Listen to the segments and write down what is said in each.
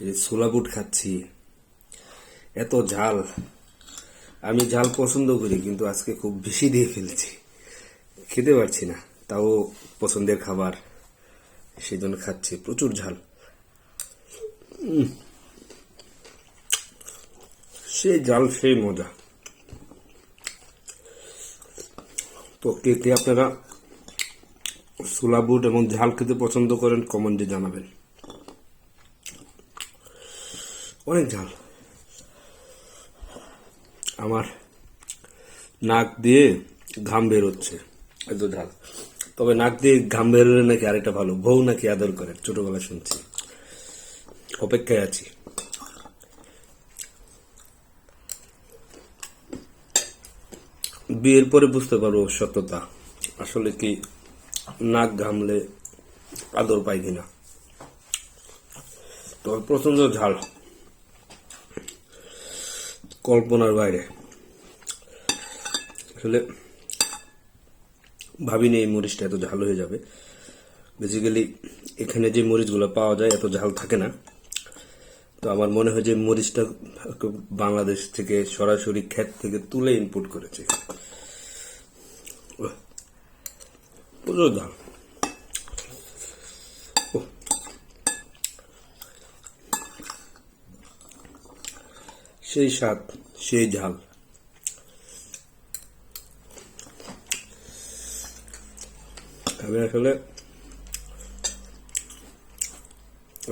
এই ছোলা বুট খাচ্ছি। এত ঝাল। আমি ঝাল পছন্দ করি, কিন্তু আজকে খুব বেশি দিয়ে ফেলেছি। খেতে পারছি না, তাও পছন্দের খাবার। সেই জন্য খাচ্ছি, প্রচুর ঝাল। সেই ঝাল, সেই মজা। তো কে কে আপনারা সোলা বুট এবং ঝাল খেতে পছন্দ করেন কমেন্টে জানাবেন। অনেক ঝাল। আমার নাক দিয়ে ঘাম বেরোচ্ছে এত ঝাল। তবে নাক দিয়ে ঘাম বেরোলে নাকি আরেকটা ভালো। বউ নাকি আদর করে। ছোটবেলা শুনছি। অপেক্ষায় আছি। বিয়ের পরে বুঝতে পারব সত্যতা। আসলে কি নাক ঘামলে আদর পাই কিনা। তবে প্রচণ্ড ঝাল। কল্পনার বাইরে। আসলে ভাবিনি এই মরিচটা এত ঝাল হয়ে যাবে। বেসিক্যালি এখানে যে মরিচগুলো পাওয়া যায় এত ঝাল থাকে না। তো আমার মনে হয় যে মরিচটা বাংলাদেশ থেকে সরাসরি ক্ষেত থেকে তুলে ইনপুট করেছে। প্রচুর ঝাল সেই স্বাদ, সেই ঝাল। আমি আসলে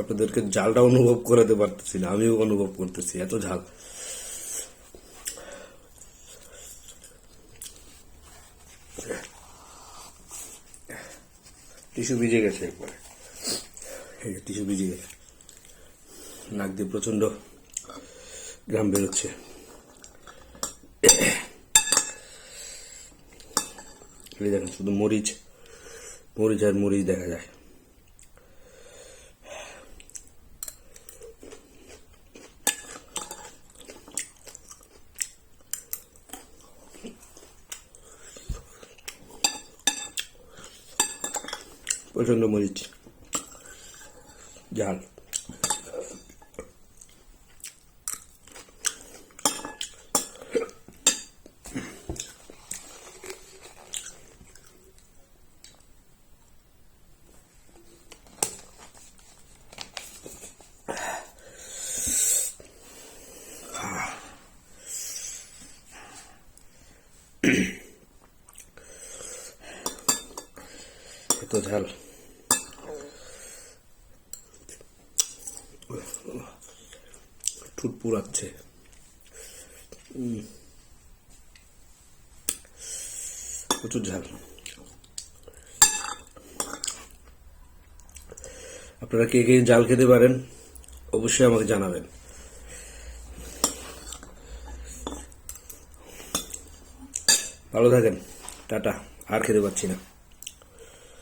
আপনাদেরকে জালটা অনুভব করাতে পারতেছি না, আমিও অনুভব করতেছি, এত ঝাল। টিস্যু ভিজে গেছে একবারে। টিস্যু ভিজে গেছে। নাক দিয়ে প্রচণ্ড ঘাম বেরোচ্ছে। দেখেন শুধু মরিচ মরিচ আর মরিচ দেখা যায়। প্রচণ্ড মরিচ ঝাল এত ঝাল। ঠুট পুরাচ্ছে। প্রচুর ঝাল। আপনারা কে কে জাল খেতে পারেন, অবশ্যই আমাকে জানাবেন। ভালো থাকেন। টাটা। আর খেতে পাচ্ছি না।